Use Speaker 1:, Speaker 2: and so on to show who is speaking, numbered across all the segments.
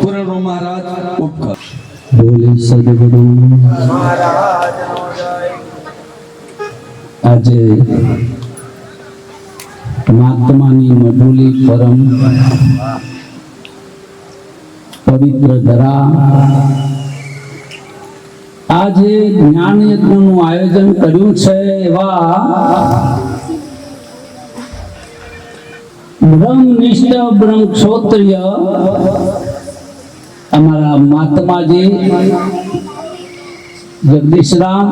Speaker 1: પુરાણો મહારાજ ઉપકર
Speaker 2: બોલે સદગુરુ. આજે મહાત્માની મધુલી પરમ પવિત્ર ધરા આજે જ્ઞાન યજ્ઞનું આયોજન કર્યું છે એવા બ્રહ્મનિષ્ઠ બ્રહ્મ ક્ષોત્રિય અમારા મહાત્માજી જગદીશરામ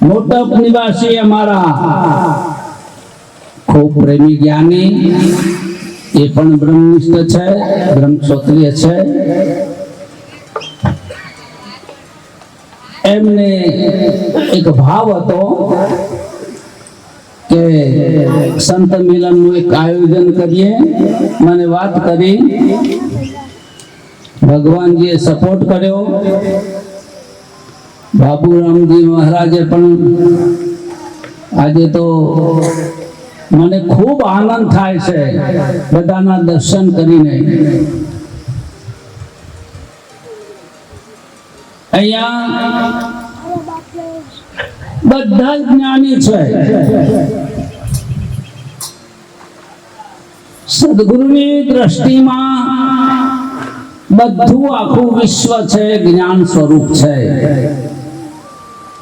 Speaker 2: મોટપ નિવાસી અમારા, ખૂબ પ્રેમી જ્ઞાની, એ પણ બ્રહ્મનિષ્ઠ છે બ્રહ્મ ક્ષત્રિય છે. એમને એક ભાવ હતો કે સંત મિલનનું એક આયોજન કરીએ. મને વાત કરી. ભગવાનજીએ સપોર્ટ કર્યો. બાબુરામજી મહારાજે પણ આજે તો મને ખૂબ આનંદ થાય છે બધાના દર્શન કરીને. અહીંયા બધા જ્ઞાની છે. સદગુરુની દ્રષ્ટિમાં બધું આખું વિશ્વ છે, જ્ઞાન સ્વરૂપ છે.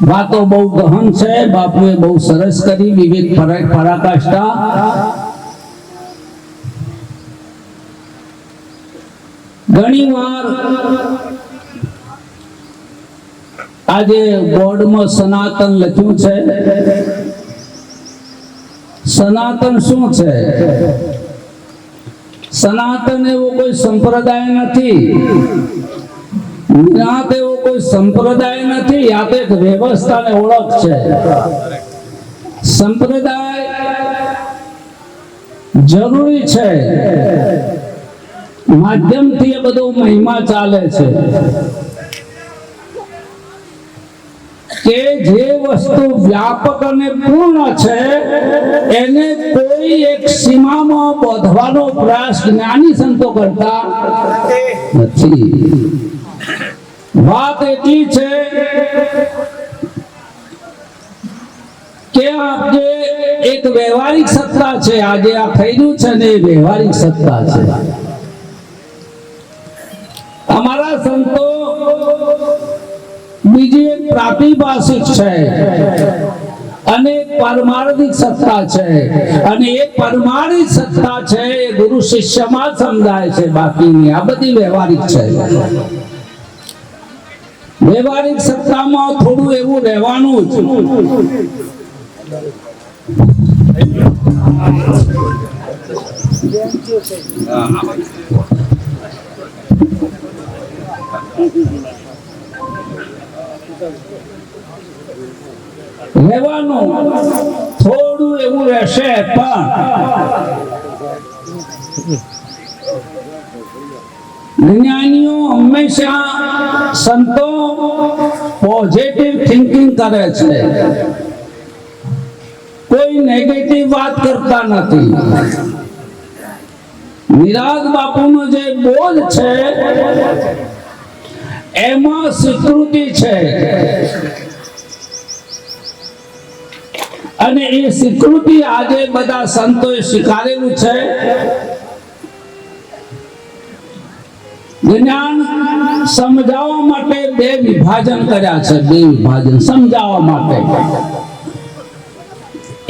Speaker 2: વાતો બહુ ગહન છે, બાપુએ બહુ સરસ કરી, વિવેક પરા- પરાકાષ્ઠા. ઘણી વાર આજે બોર્ડમાં સનાતન લખ્યું છે. સનાતન શું છે? સનાતન એવો કોઈ સંપ્રદાય નથી. નિરાત એવો કોઈ સંપ્રદાય નથી. તો એક વ્યવસ્થા ને ઓળખ છે. સંપ્રદાય જરૂરી છે. માધ્યમથી એ બધો મહિમા ચાલે છે. કે જે વસ્તુ વ્યાપક અને પૂર્ણ છે, એને કોઈ એક સીમામાં બાંધવાનો પ્રયાસ જ્ઞાની સંતો કરતા નથી. વાત એટલી છે કે આપ એક વ્યવહારિક સત્તા છે, આજે આ થયેલું છે ને એ વ્યવહારિક સત્તા છે. અમારા સંતો બીજી એક પ્રાતિભાષિક છે. અને પારમાર્થિક સત્તા છે. અને એક પરમાણિક સત્તા છે, એ ગુરુ શિષ્યમાં સમજાય છે બાકીની. આ બધી વ્યવહારિક છે. વ્યવહારિક સત્તામાં થોડું એવું રહેવાનું જ. રહેવાનું થોડું એવું રહેશે, પણ જ્ઞાનીઓ હંમેશા સંતો પોઝિટિવ થિંકિંગ કરે છે. કોઈ નેગેટિવ વાત કરતા નથી. નિરાગ બાપુનો જે બોલ છે એમાં સ્વીકૃતિ છે. અને એ સ્વીકૃતિ આજે બધા સંતોએ સ્વીકારેલું છે. જ્ઞાન સમજાવવા માટે બે વિભાજન કર્યા છે. બે વિભાજન સમજાવવા માટે.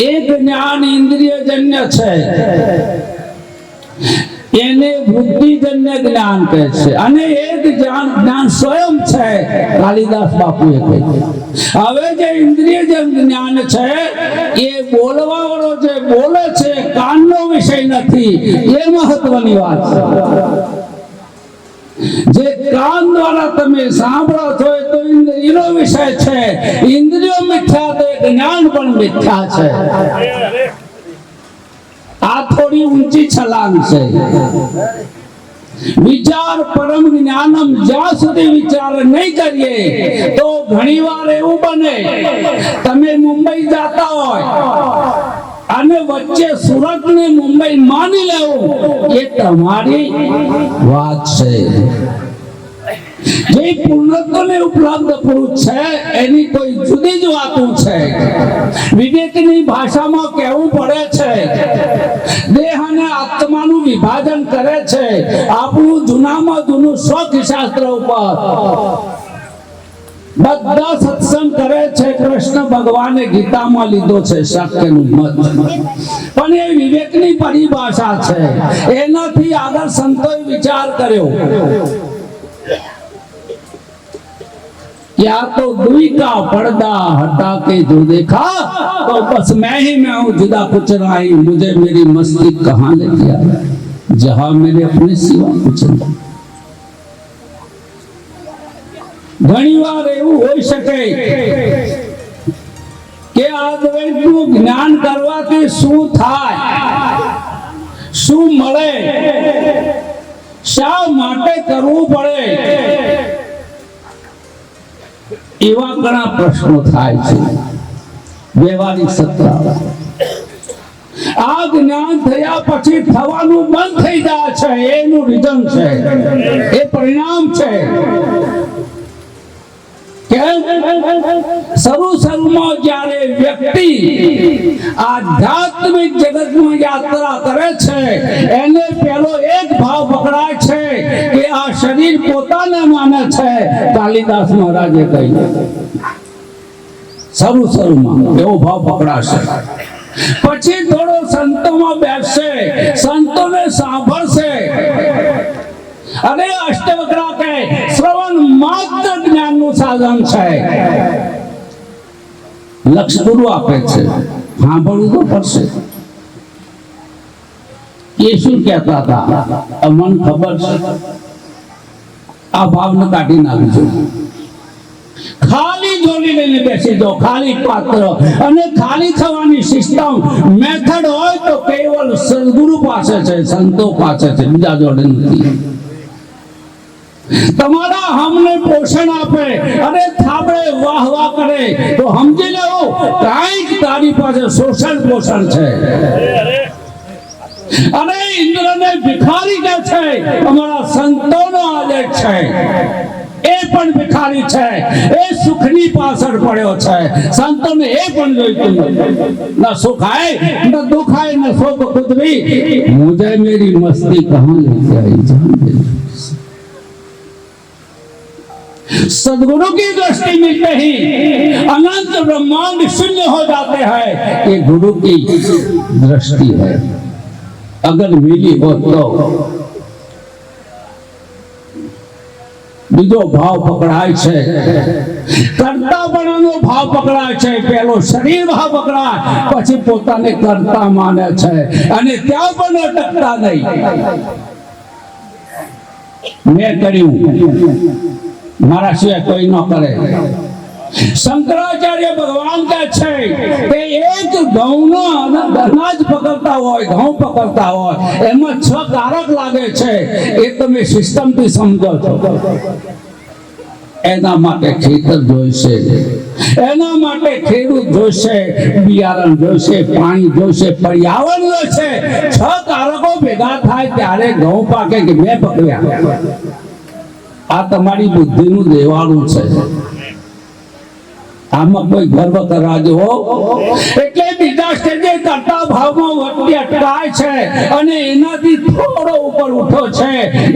Speaker 2: એક જ્ઞાન ઇન્દ્રિયજન્ય છે. એને બુદ્ધિજન્ય જ્ઞાન કહે છે. અને એક જ્ઞાન સ્વયં છે, કાલિદાસ બાપુએ કહ્યું હવે જે ઇન્દ્રિયજન્ય જ્ઞાન છે, એ બોલવા વાળો જે બોલે છે, કાનનો વિષય નથી. એ મહત્વની વાત છે. જે કાન દ્વારા તમે સાંભળો છો, એ તો ઇન્દ્રિયનો વિષય છે. ઇન્દ્રિયો મિથ્યા તો એ જ્ઞાન પણ મિથ્યા છે. આ થોડી ઊંચી છલાંગ છે. વિચાર પરમ જ્ઞાનમ જ્યાં સુધી વિચાર નહીં કરીએ, તો ઘણીવાર એવું બને, તમે મુંબઈ જાતા હોય, અને વચ્ચે સુરત ને મુંબઈ માની લેવું તમારી વાત છે. જે પૂર્ણત્વને ઉપલબ્ધ પુરુષ છે, એની કોઈ જુદી જ વાતું છે. વિવેકની ભાષામાં કહેવું પડે છે, દેહ અને આત્માનું વિભાજન કરે છે. આપણું જૂનામાં જૂનું શોખ શાસ્ત્ર ઉપર બધા સત્સંગ કરે છે, કૃષ્ણ ભગવાને ગીતામાં લીધો છે સત્યનું મત. પણ એ વિવેકની પરિભાષા છે. એનાથી આગળ સંતોએ વિચાર કર્યો. या तो दुई का पर्दा हटा के जो देखा तो बस मैं ही मैं हूं जुदा कुछ नहीं मुझे मेरी मस्ती कहाँ ले गया जहां मेरे अपने सिवा कुछ नहीं ઘણી વાર એવું હોઈ શકે કે આ દ્વૈતનું જ્ઞાન કરવાથી શું થાય શું મળે શા માટે કરવું પડે એવા ઘણા પ્રશ્નો થાય છે. વ્યવહારિક સત્તા આ જ્ઞાન થયા પછી થવાનું બંધ થઈ જાય છે. એનું રીઝન છે. એ પરિણામ છે. શરૂ શરૂમાં જ્યારે વ્યક્તિ આધ્યાત્મિક જગતમાં યાત્રા કરે છે, એને પેલો એક ભાવ પકડાય શરીર પોતાને માને છે. કાલિદાસ મહારાજે કહ્યું. શરૂ શરૂમાં એવો ભાવ પકડાશે. પછી થોડો સંતોમાં બેસશે. સંતોને સાંભળશે. અને અષ્ટવક્રા કહે શ્રવણ માત્ર જ્ઞાનનું સાધન છે. લક્ષ ગુરુ આપે છે. સાંભળવું તો પડશે. એ શું કહેતા હતા? મન ખબર છે. આ ભાવને કાઢી નાખજો. ખાલી જોડી લઈને બેસી જાઓ, ખાલી પાત્ર. અને ખાલી થવાની સિસ્ટમ મેથડ હોય તો કેવલ સદગુરુ પાસે છે, સંતો પાસે છે, બીજા જોડે નથી. તમારા હમને પોષણ આપે અને થાબડે વાહ વાહ કરે. તો સમજી લેવું, કાંઈક તારી પાસે શોષણ પોષણ છે. અને ઇન્દ્રને ભિખારી કે છે, અમારા સંતોનો આદેશ છે. એ પણ ભિખારી છે. એ સુખની પાછળ પડ્યો છે. સંતોને એ પણ જોઈતું ના સુખ આય ના દુઃખ શોક ખુદરી મુજે મેરી મસ્તી કહા લઈ જાય જાન सदगुरु की दृष्टि में कहीं अनंत ब्रह्मांड शून्य हो जाते हैं ये गुरु की दृष्टि है અગર વેલી હોત તો? બીજો ભાવ પકડાય છે. કરતાપણાનો ભાવ પકડાય છે. પેલો શરીર ભાવ પકડાય. પછી પોતાને કરતા માને છે. અને ત્યાં પણ અટકતા નહીં. મેં કર્યું. મારા સિવાય કોઈ ન કરે. શંકરાચાર્ય ભગવાન કે છે કે એક ઘઉંનો અનાજ પકડતા હોય, ઘઉં પકડતા હોય, એમાં છ કારક લાગે છે. એ તમે સિસ્ટમથી સમજો છો. એના માટે ખેતર જોઈશે. એના માટે ખેડૂત જોઈશે, બિયારણ જોઈશે, પાણી જોઈશે, પર્યાવરણ જોઈશે. છ કારકો ભેગા થાય ત્યારે ઘઉં પાકે કે મેં પકડ્યા? આ તમારી બુદ્ધિનું દેવાળું છે. આમાં કોઈ ગર્વ કરવા એટલે બીજા સ્ટેજે કરતા ભાવમાં વચ્ચે અટકાય છે અને એનાથી થોડો ઉપર ઉઠો છે.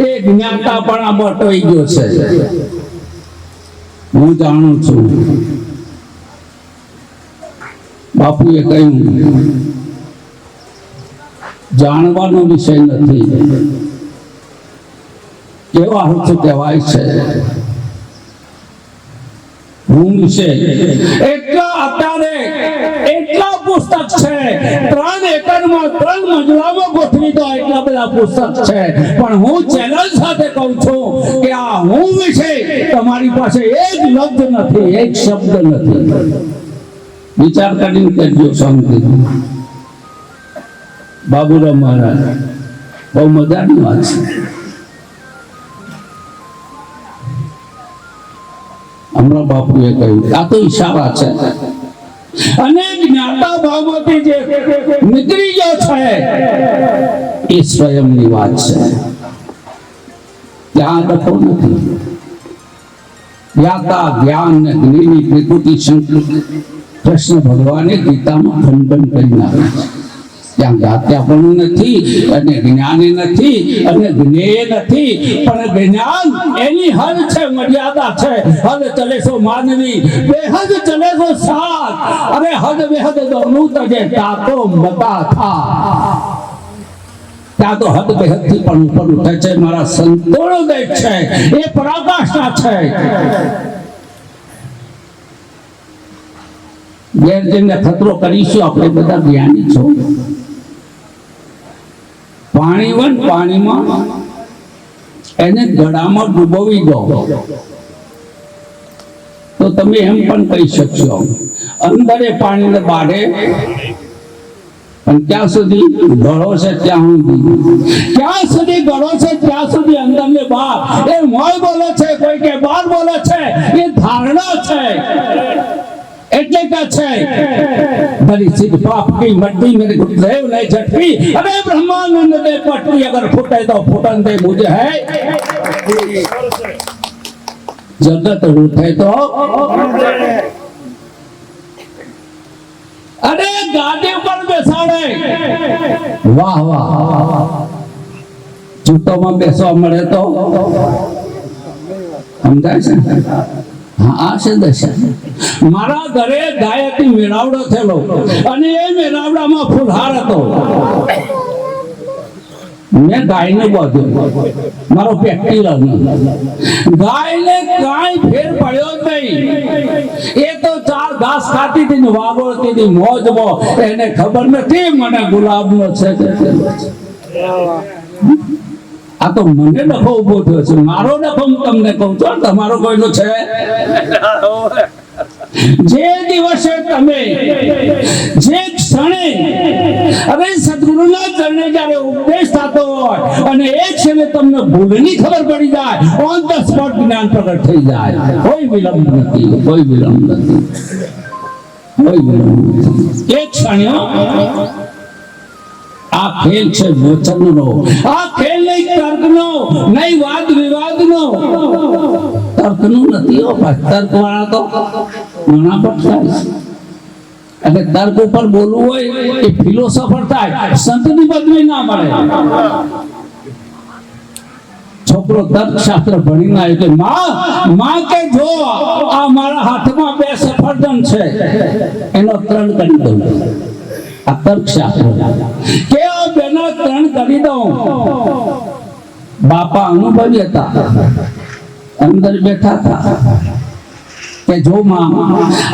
Speaker 2: એ જ્ઞાતાપણામાં ટોઈ ગયો છે. હું જાણું છું. બાપુએ કહ્યું, જાણવાનો વિષય નથી. કેવા હું કહેવાય છે? હું છે. એટલા અત્યારે એટલા પુસ્તક છે. ત્રણ એકરમાં ત્રણ મજલામાં ગોઠવી દો એટલા બધા પુસ્તક છે. પણ હું ચેલેન્જ સાથે કહું છું કે આ હું વિશે તમારી પાસે એક લફ્ઝ નથી, એક શબ્દ નથી. વિચાર કરીને કરજો શાંતિ. બાબુરાવ મહારાજ, બહુ મજાની વાત છે. હમણાં બાપુએ કહ્યું, આ તો ઈશારા છે. અને જ્ઞાતા ભાવમાંથી જે નીકળી ગયો છે, એ સ્વયંની વાત છે. ત્યાં ડખો નથી. જ્ઞાતા જ્ઞાન ને પ્રકૃતિ કૃષ્ણ ભગવાને ગીતામાં ખંડન કરી નાખ્યું છે. ત્યાં જ્ઞાત્યાપણું નથી અને જ્ઞાને નથી અને જ્ઞેય નથી. પણ જ્ઞાન એની હદ છે, મર્યાદા છે. હદ ચલે સો માનવી, બેહદ ચલે સો સાત. અરે હદ બેહદ દોનું તજે તાતો મતા થા. ત્યાં તો હદ બેહદથી પણ ઉપર ઉઠે છે, મારા સંતોનો દેશ છે, એ પરાકાષ્ઠા છે. ઘેર જઈને ખતરો કરીશું, આપણે બધા જ્ઞાની છો. પાણી પાણીમાં, એને ગળામાં ડૂબવી દો. તો તમે એમ પણ કહી શકશો, અંદરે પાણીને બારે પણ ક્યાં સુધી ગળો છે ત્યાં સુધી. ક્યાં સુધી ગળો છે ત્યાં સુધી અંદર ને બહાર એ મોય બોલે છે, કોઈ કે બાર બોલે છે, એ ધારણા છે. એટલે કે છે બરી સિદ્ધ પાપ કી મડ્ડી મેરે ઘુટલે ઉને ઝટકી અબે બ્રહ્માનંદ દે પટરી અગર ફૂટે તો ફૂટન દે મુજે હે જગત રૂઠે તો અરે ગાદી ઉપર બેસાડે વાહ વાહ જૂતોમાં બેસવા મળે તો સમજાય છે હા આ છે દશા મારા ઘરે ગાયકી મેળાવડો થયેલો. અને એ મેળાવડામાં ફુલહાર હતો. મેં ગાયને બાંધ્યો. મારો પ્રેક્ટિકલ ગાયને કાંઈ ફેર પડ્યો નહીં. એ તો ચાર ઘાસ ખાતી હતી વાગોળતી હતી મોજમાં. એને ખબર નથી મને ગુલાબનો છે છે. આ તો મને નફો ઊભો થયો છે. મારો નફો હું તમને કહું છું, તમારો કોઈનો છે? જે દિવસે તમે, જે ક્ષણે અરે સદગુરુના ચરણે જ્યારે ઉપદેશ થતો હોય અને એ ક્ષણે તમને ભૂલની ખબર પડી જાય ઓન ધ સ્પોટ જ્ઞાન પ્રગટ થઈ જાય. કોઈ વિલંબ નથી, કોઈ વિલંબ નથી. કોઈ વિલંબ નથી. એ ક્ષણે આ ખેલ છે વચનનો આ ખેલ નહીં, તર્કનો, નહીં વાદ વિવાદનો. તર્કનો નથી તર્ક વાળા તો ઘણા પણ થાય. એટલે તર્ક ઉપર બોલવું હોય એ ફિલોસોફર થાય. સંતની પદવી ના મળે. છોકરો તર્કશાસ્ત્ર ભણીને આવ્યો કે, માં માં કે જો, આ મારા હાથમાં બે સફરજન છે. એનો ત્રણ કરી દઉં. આ તર્કશાસ્ત્ર. કે આ ત્રણ કરી દઉં? બાપા અનુભવી હતા. અંદર બેઠા હતા. કે જો માં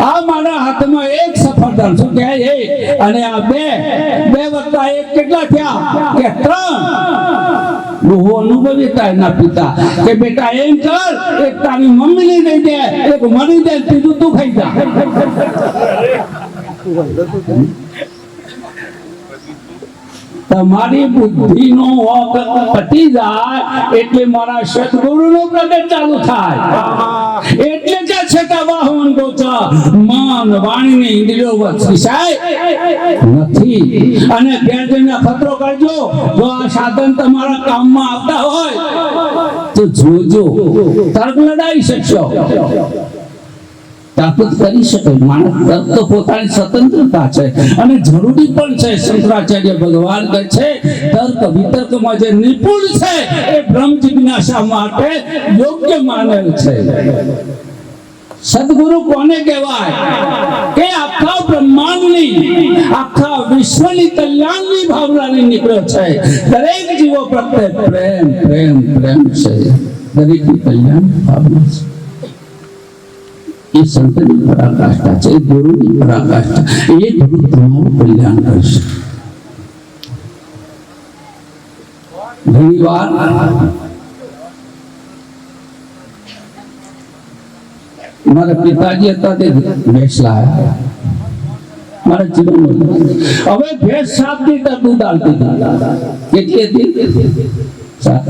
Speaker 2: આ મારા હાથમાં એક સફરજન, શું કહે એ? અને આ બે બે વત્તા એક કેટલા થયા? કે ત્રણ. બહુ અનુભવી એના પિતા કે બેટા એમ કર, એક તારી મમ્મીને દઈ દે, એક મરી દે, ત્રીજું તું ખાઈ જા. તમારી બુદ્ધિનો ઓક પતી જાય એટલે મારા સદગુરુનો પ્રગટ ચાલુ થાય. એટલે કે છેટા વાહન ગોચા મન, વાણીની ઇન્દ્રિયો વસિસાય નથી. અને ઘેર ખતરો કરજો. જો આ સાધન તમારા કામમાં આવતા હોય, તો જોજો. તર્ક લડાઈ શકશો. તાકાત કરી શકે. માણસ તર્ક તો પોતાની સ્વતંત્રતા છે. અને જરૂરી પણ છે, શંકરાચાર્ય ભગવાન કહે છે, તર્ક વિતર્કમાં જે નિપુણ છે, એ બ્રહ્મ જિજ્ઞાસા માટે યોગ્ય માનેલ છે. સદગુરુ કોને કહેવાય? કે આખા બ્રહ્માંડની, આખા વિશ્વની કલ્યાણની ભાવનાની નીકળ્યો છે. દરેક જીવો પ્રત્યે પ્રેમ પ્રેમ પ્રેમ છે. દરેકની કલ્યાણ ભાવના છે. એ સંતની પરાકાષ્ઠા છે, એ ગુરુની પરાકાષ્ઠા એ ગુરુ તમારું કલ્યાણ કરશે. ઘણી મારા પિતાજી હતા તે ભેંસ લાયા. મારા જીવનમાં. હવે ભેંસ સાત લીટર દૂધ હતી. કેટલી હતી? સાત.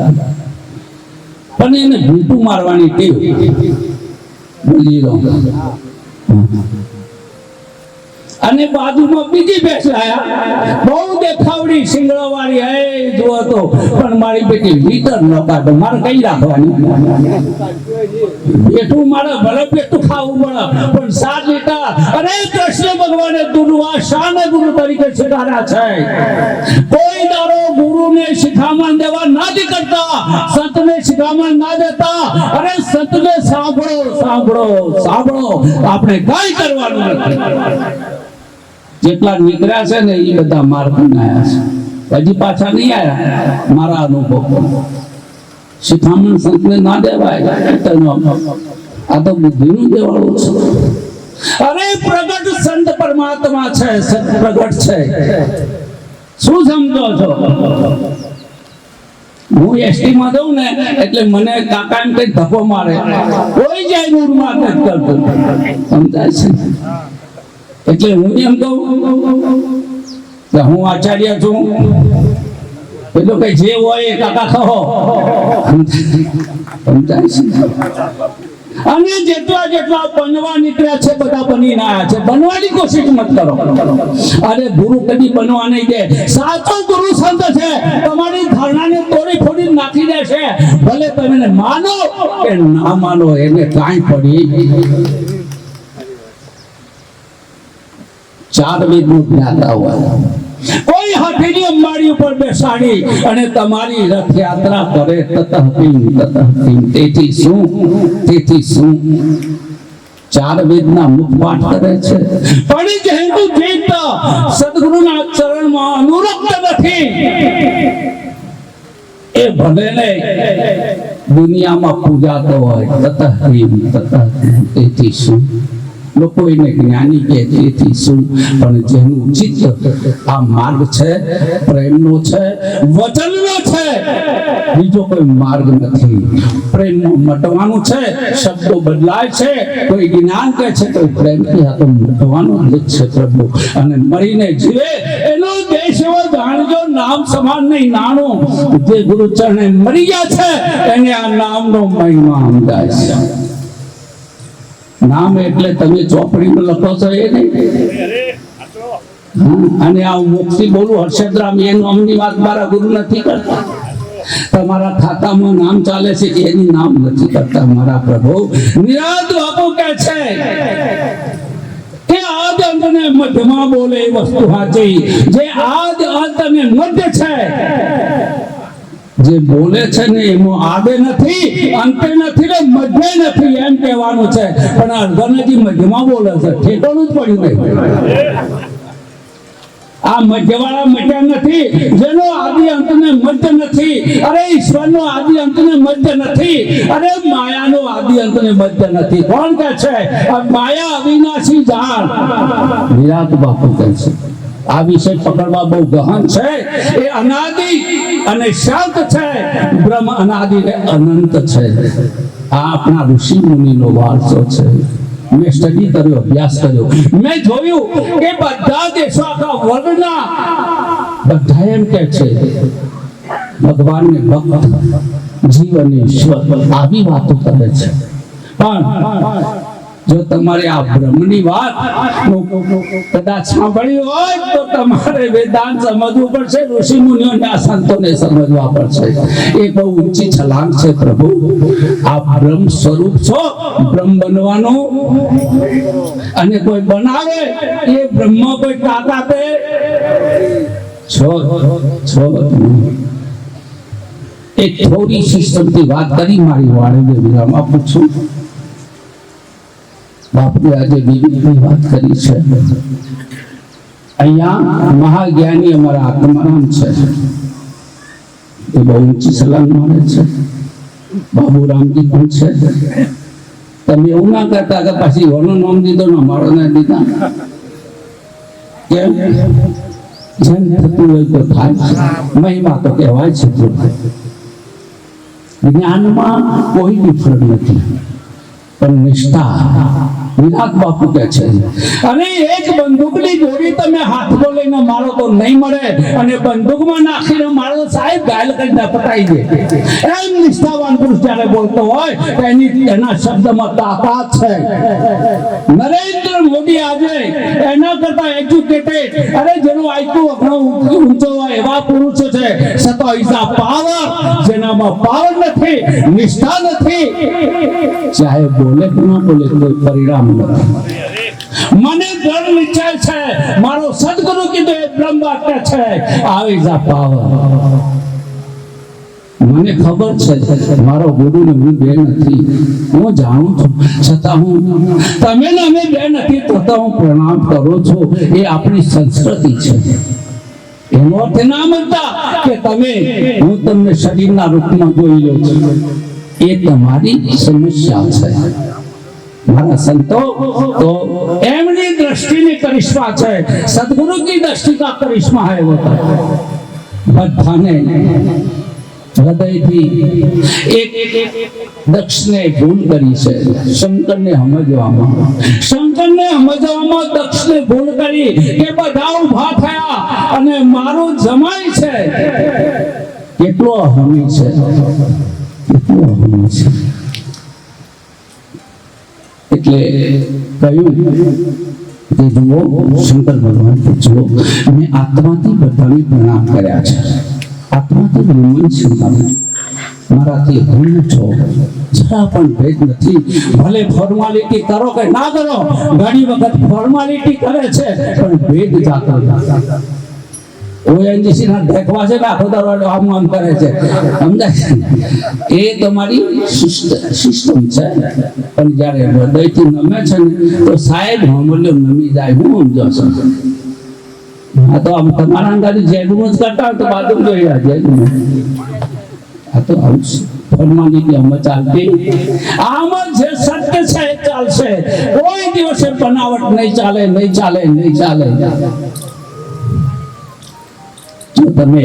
Speaker 2: પણ એને ભૂટું મારવાની ટેવ. બોલી લો અને બાજુમાં બીજી બેસાયા બહુ દેખાવડી શિંગડો વાળી હે જુઓ તો. પણ મારી બેટી લીટર ન કાઢો, મારે કઈ રાખવાની? બેઠું મારે ભલે બેઠું ખાવું પડે પણ સાત લીટા અરે કૃષ્ણ ભગવાને દુર્વા શાને ગુરુ તરીકે સ્વીકાર્યા છે. કોઈ દારો ગુરુને શિખામણ દેવા નથી કરતા, સંતને શિખામણ ના દેતા. અરે સંતને સાંભળો સાંભળો સાંભળો. આપણે કઈ કરવાનું નથી. જેટલા નીકળ્યા છે ને એ બધા માર્ગમાં આવ્યા છે. હજી પાછા નહીં આવ્યા. મારા અનુભવ. શિખામણ સંતને ના દેવાય. આ તો બુદ્ધિનું દેવાળું છે. અરે, પ્રગટ સંત પરમાત્મા છે, સંત પ્રગટ છે. શું સમજો છો? હું એસટી માં દઉં ને, એટલે મને કાકા એમ કઈ ધક્કો મારે. કોઈ જાય મૂળમાં નથી કરતો. સમજાય છે? એટલે હું એમ કહું કે હું આચાર્ય છું. એટલે કઈ જે હોય એ કાકા કહો. અને જેટલા જેટલા બનવા નીકળ્યા છે, બધા બનીને આવ્યા છે. બનવાની કોશિશ મત કરો. અરે ગુરુ કદી બનવા નહીં દે. સાચો ગુરુ સંત છે. તમારી ધારણાને તોડી ફોડી નાખી દે છે. ભલે તમે માનો કે ના માનો, એને કાંઈ પડી. ચાર વેદનું જ્ઞાતા હોય. કોઈ હાથીની અંબાડી ઉપર બેસાડી અને તમારી રથયાત્રા કરે તતઃ પિંગ તેથી શું? તેથી શું? ચાર વેદના મુખપાઠ કરે છે. પણ જેનું ચિત્ત સદગુરુના ચરણમાં અનુરક્ત નથી. એ ભલે ને દુનિયામાં પૂજાતો હોય તતઃ હિમ તેથી શું? લોકો જ્ઞાની કહે તેથી શું? પણ જેનું ચિત્ત આ માર્ગ છે, પ્રેમનો છે, વચનનો છે. બીજો કોઈ માર્ગ નથી. પ્રેમનો મટવાનું છે, શબ્દો બદલાય છે, કોઈ જ્ઞાન કહે છે કોઈ પ્રેમથી આ તો મટવાનું જ છે પ્રભુ. અને મરીને જીવે, એનો દેશ એવો જાણજો, નામ સમાન નહીં, નાણું. જે ગુરુ ચરણે મરી ગયા છે, એને આ નામનો મહિમા સમજાય છે. નામ એટલે તમે ચોપડીમાં લખો છો એ નહીં? અને આ મોક્ષી બોલું, હર્ષદરામ, એનું અમની વાત મારા ગુરુ નથી કરતા. તમારા ખાતામાં નામ ચાલે છે, એની નામ નથી કરતા મારા પ્રભુ. નિરાદ બાપુ કે છે? આદ અંત ને મધ્યમાં બોલે એ વસ્તુ સાચી. જે આદ અંત અને મધ્ય છે જે બોલે છે ને એમાં આદે નથી, અંતે નથી ને મધ્ય નથી એમ કહેવાનું છે. પણ અર્ધનજી મધ્યમાં બોલે છે. ઠેકોનું જ પડ્યું નહીં. આ મધ્યવાળા મધ્ય નથી. જેનો આદિ અંત ને મધ્ય નથી. અરે ઈશ્વરનો આદિ અંત ને મધ્ય નથી. અરે માયાનો આદિ અંત ને મધ્ય નથી. કોણ કહે છે? માયા અવિનાશી જાણ વિરાટ બાપુ કહે છે. આ વિષય પકડવા બહુ ગહન છે. એ અનાદિ અને શાંત છે. બ્રહ્મ અનાદિ ને અનંત છે. આ આપણા ઋષિ મુનિનો વારસો છે. મેં સ્ટડી કર્યો, અભ્યાસ કર્યો. મેં જોયું કે બધા દેશો આખા વર્ગના બધા એમ કે છે, ભગવાનને ભક્ત જીવન ઈશ્વર આવી વાતો કરે છે. પણ જો તમારે આ બ્રહ્મની વાત કદાચ સાંભળી હોય તો તમારે વેદાંત સમજવું પડશે ઋષિ મુનિઓને આ સંતોને સમજવા પડશે. એ બહુ ઊંચી છલાંગ છે પ્રભુ. આ બ્રહ્મ સ્વરૂપ છો, બ્રહ્મ બનવાનો. અને કોઈ બનાવે, એ બ્રહ્મ કોઈ તાકાતે છો છો એક થોડી સિસ્ટમથી વાત કરી, મારી વાણીને વિરામ આપું છું. બાપુએ આજે બીજી વાત કરી છે. અહીંયા મહાજ્ઞાની અમારા આત્મારામ છે. એ બહુ ઊંચી સલામ મારે છે. બાબુરામજી પણ છે. તમે એવું ના કરતા કે પછી ઓનો નામ દીધો ને અમારો ના દીધા? કેમ? જેમ થતું હોય તો થાય મહિમા તો કહેવાય છે જ્ઞાનમાં કોઈ ડિફરન્ટ નથી. પણ નિષ્ઠા વિરાટ બાપુ કે છે. અને એક બંદૂકની ગોળી તમે હાથમાં લઈને મારો તો નહીં મળે. અને બંદૂકમાં નાખીને મારો સાહેબ ઘાયલ કરીને પટાઈ દે. એમ નિષ્ઠાવાન પુરુષ જ્યારે બોલતો હોય, એની એના શબ્દમાં તાકાત છે. નરેન્દ્ર મોદી આજે એના કરતા એજ્યુકેટેડ અરે જેનો આઈક્યુ ઘણો ઊંચો હોય એવા પુરુષો છે. છતાં ઇઝ પાવર, જેનામાં પાવર નથી, નિષ્ઠા નથી. ચાહે બોલે કે ના બોલે, કોઈ પરિણામ મને દ્રઢ નિશ્ચય છે. મારો સદગુરુ કીધું, એ બ્રહ્મ વાક્ય છે. આવી જા પાવર મને ખબર છે મારો ગુરુ ને હું બે નથી. હું જાણું છું. છતાં હું તમે અમે બે નથી છતાં હું પ્રણામ કરું છું. એ આપણી સંસ્કૃતિ છે. એનો અર્થ ના મળતા કે તમે હું તમને શરીરના રૂપમાં જોઈ લો છું. એ તમારી સમસ્યા છે. મારા સંતો છે. સદગુરુની દ્રષ્ટિ કા કરિશ્મા હે શંકરને સમજવામાં. શંકરને સમજવામાં દક્ષને ભૂલ કરી કે બધા ઊભા થયા અને મારો જમાય છે. કેટલો અહમી છે. કેટલો અહમી છે. એટલે કહ્યું કે જુઓ, શંકર ભગવાન, જુઓ. મેં આત્માથી બધાને પ્રણામ કર્યા છે. આત્માથી બ્રહ્મન છું તમે મારાથી ભૂલ છો. જરા પણ ભેદ નથી. ભલે ફોર્માલિટી કરો કે ના કરો, ઘણી વખત ફોર્માલિટી કરે છે, પણ ભેદ જાતા. ઓએનજીસી ના દેખવા છે આખો આમ કરે છે? સમજાય એ તમારી સિસ્ટમ છે. પણ જ્યારે હૃદયથી નમે છે ને, તો સાહેબ હમલ્યો નમી જાય. હું સમજો આ તો આમ તમારા અંગાડી જેગનું જ કરતા તો બાજુ જોઈ રહ્યા આ તો આવું ફોર્માલિટી આમાં ચાલતી આમાં જે સત્ય છે ચાલશે. કોઈ દિવસે બનાવટ નહીં ચાલે નહીં ચાલે નહીં ચાલે. જો તમે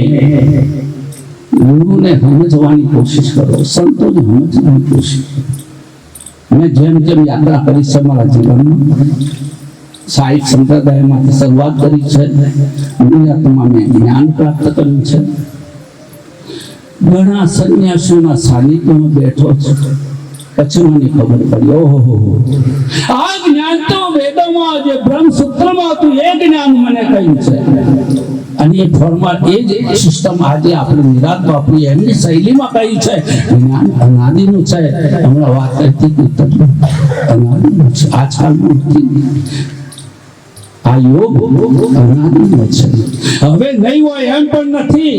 Speaker 2: ગુરુને સમજવાની કોશિશ કરો, સંતોને સમજવાની કોશિશ મેં જેમ જેમ યાત્રા કરી છે મારા જીવનમાં, સાહિત્ય સંપ્રદાયમાંથી શરૂઆત કરી છે, ગુજરાતમાં મેં જ્ઞાન પ્રાપ્ત કર્યું છે. ઘણા સંન્યાસીઓના સાનિધ્યમાં બેઠો છું. પછી મને ખબર પડી ઓહો આ જ્ઞાન તો વેદોમાં, જે બ્રહ્મસૂત્રમાં હતું, એ જ્ઞાન મને કહ્યું છે. અને એ ફોર્મમાં એ જ સિસ્ટમ આજે આપણે નિરાત વાપરીએ એમની શૈલીમાં કહ્યું છે? જ્ઞાન અનાદિનું છે. હમણાં વાત કરતી અનાદિનું છે. આજકાલનું આ યોગ અનાદિનો છે. હવે નહીં હોય એમ પણ નથી.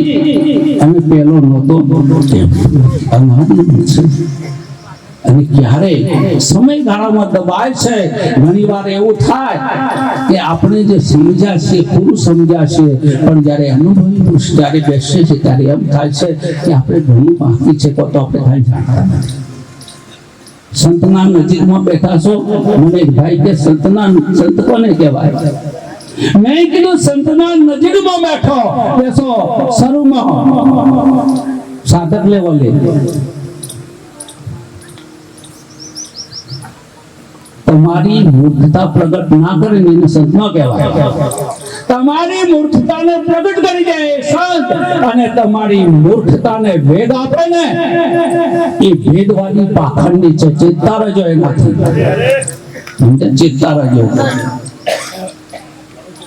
Speaker 2: અને પેલો નહોતો. અનાદિનો છે. અને ક્યારે સમયગાળામાં દબાય છે ઘણી વાર એવું થાય કે આપણે જે સમજ્યા છીએ પૂરું સમજ્યા છીએ, પણ જ્યારે અનુભવી પુરુષ જ્યારે બેસે છે, ત્યારે એમ થાય છે કે આપણે ઘણું બાકી છે, તો આપણે કાંઈ જાણતા નથી. સંતના નજીકમાં બેઠા છો, મને ભાઈ કે સંતના સંત કોને કહેવાય? મેં કીધું સંતના નજીકમાં બેઠો, બેસો, શરૂમાં. સાધક લેવલે. તમારી મૂર્ખતા પ્રગટ ના કરે ને એને સંત ન કહેવાય. તમારી મૂર્ખતાને પ્રગટ કરી દે સંત અને તમારી મૂર્ખતાને ભેદ આપે ને, એ ભેદવાદી પાખંડી છે ચેતતા રહેજો એનાથી? ચેતતા રહેજો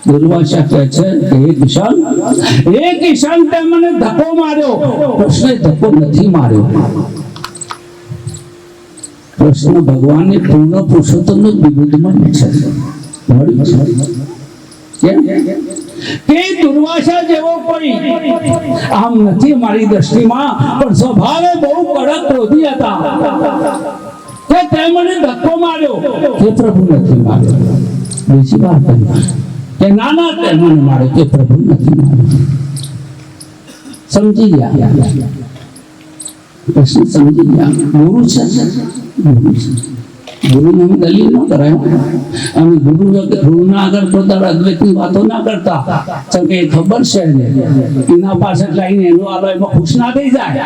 Speaker 2: દુર્વાસા કહે છે કે હે કિશન હે કિશન, તે મને ધક્કો માર્યો. કૃષ્ણે ધક્કો નથી માર્યો. કૃષ્ણ ભગવાનની પૂર્ણ પુરુષોત્તમનું તે મને ધક્કો માર્યો. કે પ્રભુ નથી માર્યો? બીજી વાત કે ના ના તે મને માર્યો કે પ્રભુ નથી માર્યો? સમજી ગયા? સમજી ગયા. ગુરુ છે. ગુરુને દલીલ ન કરાય. અને ગુરુ ગુરુના આગળ પોતા અદ્વૈતની વાતો ના કરતા. તો કે ખબર છે એના પાસે લઈને એનો આલો એમાં ખુશ ના થઈ જાય.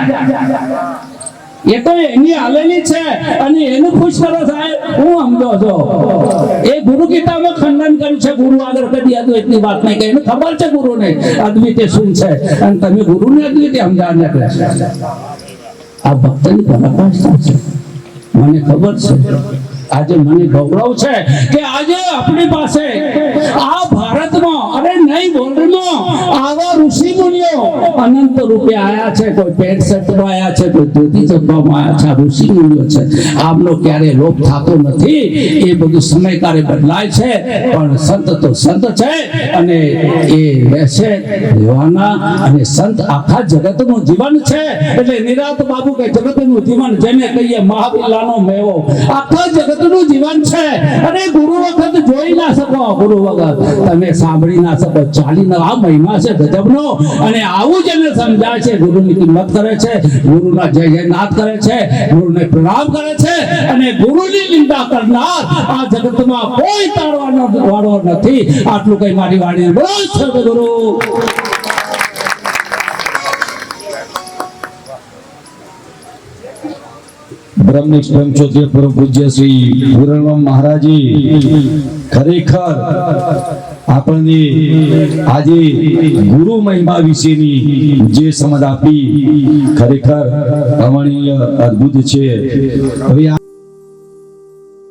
Speaker 2: એ તો એની હાલેલી છે અને એનું ખુશ કરો સાહેબ, હું સમજો છો. એ ગુરુ ગીતામાં ખંડન કર્યું છે, ગુરુ આગળ કદી અદ્વૈતની વાત નહીં કહી ખબર છે ગુરુને? અદ્વિતીય શું છે? અને તમે ગુરુને અદ્વિતીય સમજાવને કહેશો આ ભક્તની પરાકાષ્ઠા છે. મને ખબર છે. આજે મને ગૌરવ છે કે આજે આપણી પાસે આ ભારતમાં, અરે નહીં વર્લ્ડમાં આવા ઋષિ મુનિઓ અનંત રૂપે આયા છે. કોઈ પેટ શર્ટમાં આયા છે, કોઈ ધોતી ચંપામાં આયા છે. ઋષિ મુનિઓ છે. આમનો ક્યારે લોપ થતો નથી. એ બધું સમયકારે બદલાય છે. પણ સંત તો સંત છે અને એ રહેશે રહેવાના અને સંત આખા જગતનું જીવન છે. એટલે નિરાત બાબુ કે જગતનું જીવન જેને કહીએ મહાવિલાનો મેવો. આખા જગતનું જીવન છે. અને ગુરુ વખત જોઈ ના શકો. ગુરુ વખત તમે સાંભળી ના શકો. ચાલી ના, આ મહિમા છે ગજબનો. અને આવું જેને સમજાય છે. ગુરુની કિંમત કરે છે. ગુરુના જય જયનાથ કરે છે. ગુરુને પ્રણામ કરે છે. અને ગુરુની નિંદા કરનાર આ જગતમાં કોઈ તારવાનો વાળો નથી. આટલું કઈ મારી વાણી છે સદગુરુ
Speaker 1: મહારાજી ખરેખર આપણને આજે ગુરુ મહિમા વિશેની જે સમજ આપી, ખરેખર રમણીય અદ્ભુત છે. હવે